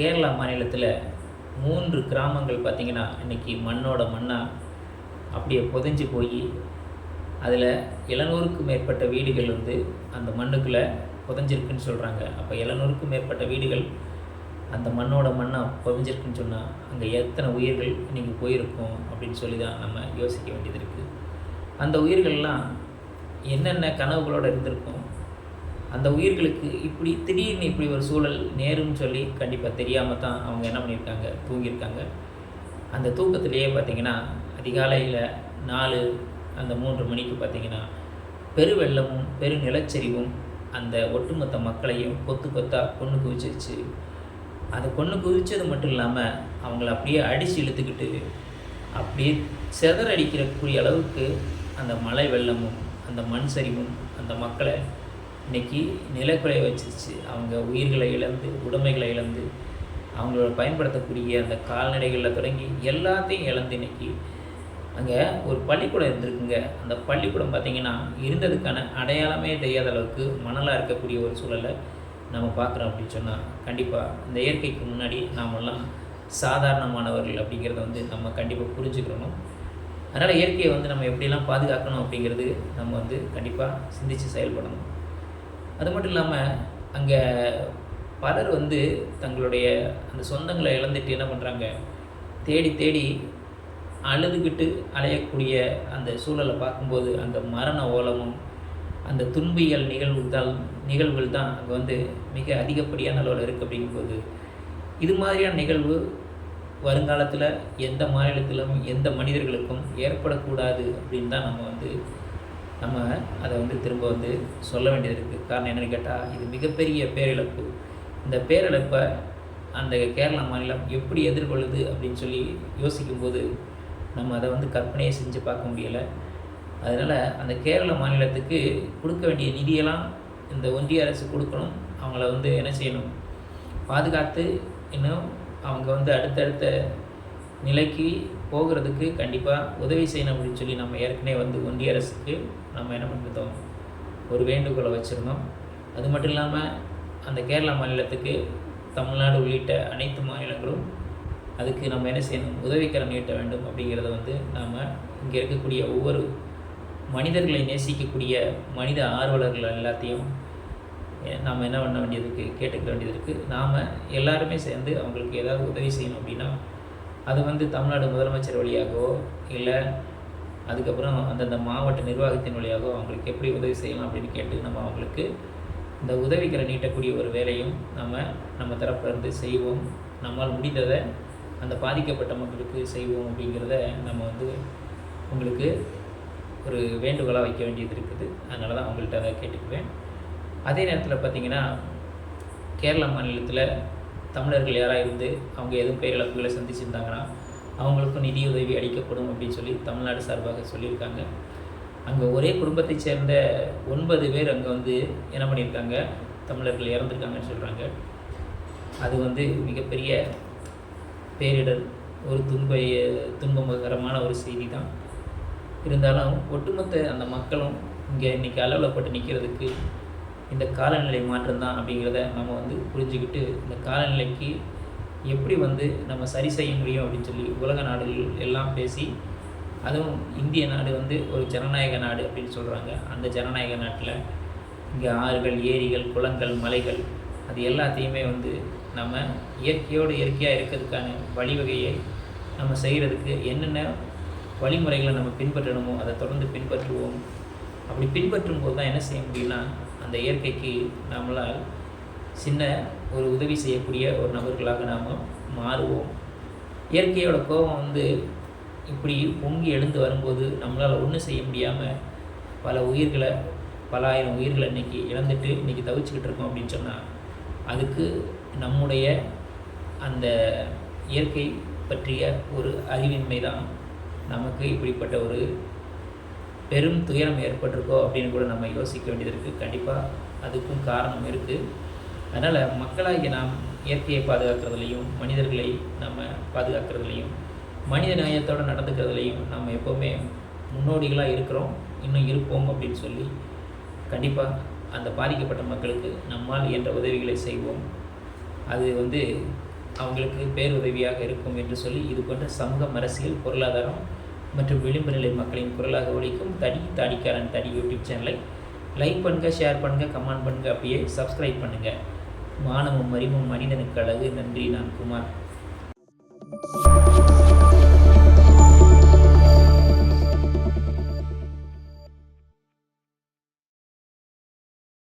கேரளா மாநிலத்தில் மூன்று கிராமங்கள் பார்த்திங்கன்னா இன்றைக்கி மண்ணோட மண்ணாக அப்படியே புதைஞ்சு போய் அதில் எழுநூறுக்கும் மேற்பட்ட வீடுகள் வந்து அந்த மண்ணுக்குள்ளே புதைஞ்சிருக்குன்னு சொல்கிறாங்க அப்போ எழுநூறுக்கும் மேற்பட்ட வீடுகள் அந்த மண்ணோட மண்ணாக புதைஞ்சிருக்குன்னு சொன்னால் அங்கே எத்தனை உயிர்கள் இன்றைக்கி போயிருக்கும் அப்படின்னு சொல்லி தான் நம்ம யோசிக்க வேண்டியது இருக்குது அந்த உயிர்கள்லாம் என்னென்ன கனவுகளோடு இருந்திருக்கும்? அந்த உயிர்களுக்கு இப்படி திடீர்னு இப்படி ஒரு சூழல் நேரும்னு சொல்லி கண்டிப்பாக தெரியாமல் தான் அவங்க என்ன பண்ணியிருக்காங்க? தூங்கியிருக்காங்க. அந்த தூக்கத்திலேயே பார்த்திங்கன்னா அதிகாலையில் நாலு அந்த மூன்று மணிக்கு பார்த்திங்கன்னா பெருவெள்ளமும் பெரு நிலச்சரிவும் அந்த ஒட்டுமொத்த மக்களையும் கொத்து கொத்தாக கொண்டு குவிச்சிருச்சு. அது கொண்டு குவிச்சது மட்டும் இல்லாமல் அவங்கள அப்படியே அடித்து இழுத்துக்கிட்டு அப்படியே செதறடிக்கிறக்கூடிய அளவுக்கு அந்த மழை வெள்ளமும் அந்த மண் சரிவும் அந்த மக்களை இன்றைக்கி நிலக்குலைய வச்சிருச்சு. அவங்க உயிர்களை இழந்து உடைமைகளை இழந்து அவங்களோட பயன்படுத்தக்கூடிய அந்த கால்நடைகளில் தொடங்கி எல்லாத்தையும் இழந்து இன்றைக்கி அங்கே ஒரு பள்ளிக்கூடம் இருந்திருக்குங்க. அந்த பள்ளிக்கூடம் பார்த்திங்கன்னா இருந்ததுக்கான அடையாளமே தெரியாத அளவுக்கு மணலாக இருக்கக்கூடிய ஒரு சூழலை நம்ம பார்க்குறோம் அப்படின்னு சொன்னால் கண்டிப்பாக இந்த இயற்கைக்கு முன்னாடி நாமெல்லாம் சாதாரணமானவர்கள் அப்படிங்கிறத வந்து நம்ம கண்டிப்பாக புரிஞ்சுக்கிறோம் அதனால் இயற்கையை வந்து நம்ம எப்படியெல்லாம் பாதுகாக்கணும் அப்படிங்கிறது நம்ம வந்து கண்டிப்பாக சிந்தித்து செயல்படணும். அது மட்டும் இல்லாமல் அங்கே பலர் வந்து தங்களுடைய அந்த சொந்தங்களை இழந்துட்டு என்ன பண்ணுறாங்க தேடி தேடி அழுதுகிட்டு அலையக்கூடிய அந்த சூழலை பார்க்கும்போது அந்த மரண ஓலமும் அந்த துன்பியல் நிகழ்வுகள் தான் நிகழ்வுகள் தான் அங்கே வந்து மிக அதிகப்படியான அளவில் இருக்குது அப்படிங்கும்போது இது மாதிரியான நிகழ்வு வருங்காலத்தில் எந்த மாநிலத்திலும் எந்த மனிதர்களுக்கும் ஏற்படக்கூடாது அப்படின்னு தான் நம்ம வந்து நம்ம அதை வந்து திரும்ப வந்து சொல்ல வேண்டியது இருக்குது காரணம் என்னென்னு கேட்டால் இது மிகப்பெரிய பேரிழப்பு. இந்த பேரிழப்பை அந்த கேரளா மாநிலம் எப்படி எதிர்கொள்ளுது அப்படின்னு சொல்லி யோசிக்கும்போது நம்ம அதை வந்து கற்பனையை செஞ்சு பார்க்க முடியலை. அதனால் அந்த கேரள மாநிலத்துக்கு கொடுக்க வேண்டிய நிதியெல்லாம் இந்த ஒன்றிய அரசு கொடுக்கணும். அவங்கள வந்து என்ன செய்யணும்? பாதுகாத்து இன்னும் அவங்க வந்து அடுத்தடுத்த நிலைக்கு போகிறதுக்கு கண்டிப்பாக உதவி செய்யணும் அப்படின்னு சொல்லி நம்ம ஏற்கனவே வந்து ஒன்றிய அரசுக்கு நம்ம என்ன பண்ணிருந்தோம்? ஒரு வேண்டுகோளை வச்சுருந்தோம். அது மட்டும் இல்லாமல் அந்த கேரளா மாநிலத்துக்கு தமிழ்நாடு உள்ளிட்ட அனைத்து மாநிலங்களும் அதுக்கு நம்ம என்ன செய்யணும்? உதவிக்கரம் நீட்ட வேண்டும் அப்படிங்கிறத வந்து நாம் இங்கே இருக்கக்கூடிய ஒவ்வொரு மனிதர்களை நேசிக்கக்கூடிய மனித ஆர்வலர்கள் எல்லாத்தையும் நாம் என்ன பண்ண வேண்டியது இருக்குது கேட்டுக்க வேண்டியது இருக்குது நாம் எல்லாருமே சேர்ந்து அவங்களுக்கு ஏதாவது உதவி செய்யணும் அப்படின்னா அது வந்து தமிழ்நாடு முதலமைச்சர் வழியாகவோ இல்லை அதுக்கப்புறம் அந்தந்த மாவட்ட நிர்வாகத்தின் வழியாகவோ அவங்களுக்கு எப்படி உதவி செய்யலாம் அப்படின்னு கேட்டு நம்ம அவங்களுக்கு இந்த உதவிக்கரை நீட்டக்கூடிய ஒரு வேலையும் நம்ம நம்ம தரப்பிலிருந்து செய்வோம். நம்மால் முடிந்ததை அந்த பாதிக்கப்பட்ட மக்களுக்கு செய்வோம் அப்படிங்கிறத நம்ம வந்து உங்களுக்கு ஒரு வேண்டுகோளாக வைக்க வேண்டியது இருக்குது. அதனால தான் அவங்கள்ட்ட அதை கேட்டுக்குவேன். அதே நேரத்தில் பார்த்திங்கன்னா கேரளா மாநிலத்தில் தமிழர்கள் யாராக இருந்து அவங்க எதுவும் பேரிழப்புகளை சந்திச்சிருந்தாங்கன்னா அவங்களுக்கும் நிதி உதவி அளிக்கப்படும் அப்படின்னு சொல்லி தமிழ்நாடு சார்பாக சொல்லியிருக்காங்க. அங்கே ஒரே குடும்பத்தை சேர்ந்த ஒன்பது பேர் அங்கே வந்து என்ன பண்ணியிருக்காங்க? தமிழர்கள் இறந்துருக்காங்கன்னு சொல்கிறாங்க அது வந்து மிகப்பெரிய பேரிடர் ஒரு துன்ப துன்பகரமான ஒரு செய்தி தான் இருந்தாலும் ஒட்டுமொத்த அந்த மக்களும் இங்கே இன்றைக்கி அளவில்ப்பட்டு நிற்கிறதுக்கு இந்த காலநிலை மாற்றம் தான் அப்படிங்கிறத நம்ம வந்து புரிஞ்சுக்கிட்டு இந்த காலநிலைக்கு எப்படி வந்து நம்ம சரி செய்ய முடியும் அப்படின்னு சொல்லி உலக நாடுகள் எல்லாம் பேசி அதுவும் இந்திய நாடு வந்து ஒரு ஜனநாயக நாடு அப்படின்னு சொல்கிறாங்க அந்த ஜனநாயக நாட்டில் இங்கே ஆறுகள் ஏரிகள் குளங்கள் மலைகள் அது எல்லாத்தையுமே வந்து நம்ம இயற்கையோடு இயற்கையாக இருக்கிறதுக்கான வழிவகையை நம்ம செய்கிறதுக்கு என்னென்ன வழிமுறைகளை நம்ம பின்பற்றணுமோ அதை தொடர்ந்து பின்பற்றுவோம். அப்படி பின்பற்றும் போது தான் என்ன செய்ய முடியும்னா அந்த இயற்கைக்கு நம்மளால் சின்ன ஒரு உதவி செய்யக்கூடிய ஒரு நபர்களாக நாம் மாறுவோம். இயற்கையோட கோபம் வந்து இப்படி பொங்கி எழுந்து வரும்போது நம்மளால் ஒன்றும் செய்ய முடியாமல் பல உயிர்களை பல ஆயிரம் உயிர்களை இன்றைக்கி இழந்துட்டு இன்றைக்கி தவிச்சுக்கிட்டு இருக்கோம் அப்படின்னு சொன்னால் அதுக்கு நம்முடைய அந்த இயற்கை பற்றிய ஒரு அறிவின்மை தான் நமக்கு இப்படிப்பட்ட ஒரு பெரும் துயரம் ஏற்பட்டிருக்கோ அப்படின்னு கூட நம்ம யோசிக்க வேண்டியது இருக்குது கண்டிப்பாக அதுக்கும் காரணம் இருக்குது அதனால் மக்களாகிய நாம் இயற்கையை பாதுகாக்கிறதுலையும் மனிதர்களை நம்ம பாதுகாக்கிறதுலையும் மனித நேயத்தோடு நடந்துக்கிறதுலையும் நம்ம எப்போவுமே முன்னோடிகளாக இருக்கிறோம் இன்னும் இருப்போம் அப்படின்னு சொல்லி கண்டிப்பாக அந்த பாதிக்கப்பட்ட மக்களுக்கு நம்மால் இயன்ற உதவிகளை செய்வோம். அது வந்து அவங்களுக்கு பேருதவியாக இருக்கும் என்று சொல்லி இது போன்ற சமூகம் அரசியல் பொருளாதாரம் மற்றும் விளிம்பு நிலை மக்களின் குரலாக ஒழிக்கும் தடி தாடிக்காரன் தடி யூடியூப் சேனலை லைக் பண்ணுங்கள் ஷேர் பண்ணுங்கள் கமெண்ட் பண்ணுங்கள் அப்படியே சப்ஸ்கிரைப் பண்ணுங்கள் மானமும் அறிவும் மனிதனுக்கு அழகு. நன்றி நான் குமார்.